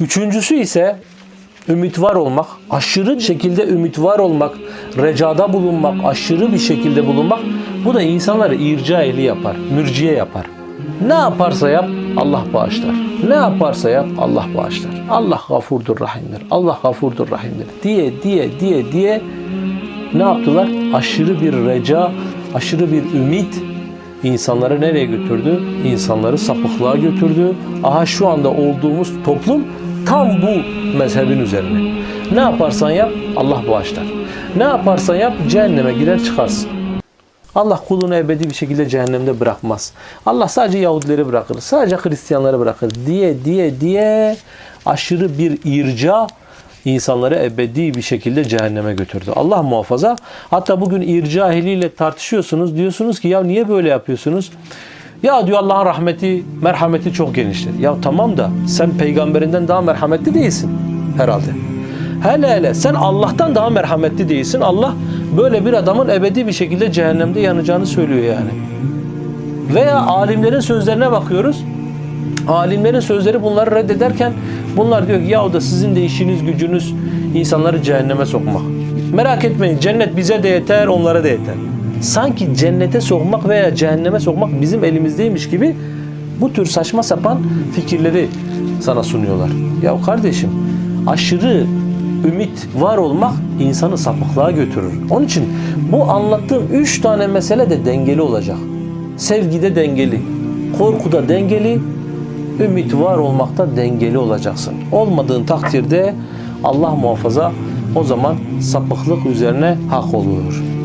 Üçüncüsü ise ümit var olmak, aşırı şekilde ümit var olmak, recada bulunmak, aşırı bir şekilde bulunmak bu da insanları irca ehli yapar, mürciye yapar. Ne yaparsa yap Allah bağışlar. Ne yaparsa yap Allah bağışlar. Allah gafurdur rahimdir. Allah gafurdur rahimdir diye diye diye diye ne yaptılar? Aşırı bir reca, aşırı bir ümit insanları nereye götürdü? İnsanları sapıklığa götürdü. Aha şu anda olduğumuz toplum tam bu mezhebin üzerine. Ne yaparsan yap Allah bağışlar. Ne yaparsan yap cehenneme girer çıkarsın. Allah kulunu ebedi bir şekilde cehennemde bırakmaz. Allah sadece Yahudileri bırakır, sadece Hristiyanları bırakır diye diye diye aşırı bir irca insanları ebedi bir şekilde cehenneme götürdü. Allah muhafaza. Hatta bugün irca ehliyle tartışıyorsunuz. Diyorsunuz ki ya niye böyle yapıyorsunuz? Ya diyor Allah'ın rahmeti, merhameti çok geniştir. Ya tamam da sen peygamberinden daha merhametli değilsin herhalde. Hele hele sen Allah'tan daha merhametli değilsin. Allah böyle bir adamın ebedi bir şekilde cehennemde yanacağını söylüyor yani. Veya alimlerin sözlerine bakıyoruz. Alimlerin sözleri bunları reddederken bunlar diyor ki ya da sizin de işiniz gücünüz insanları cehenneme sokmak. Merak etmeyin cennet bize de yeter onlara da yeter. Sanki cennete sokmak veya cehenneme sokmak bizim elimizdeymiş gibi bu tür saçma sapan fikirleri sana sunuyorlar. Ya kardeşim aşırı ümit var olmak insanı sapıklığa götürür. Onun için bu anlattığım üç tane mesele de dengeli olacak. Sevgide dengeli, korkuda dengeli, ümit var olmakta dengeli olacaksın. Olmadığın takdirde Allah muhafaza o zaman sapıklık üzerine hak oluyor.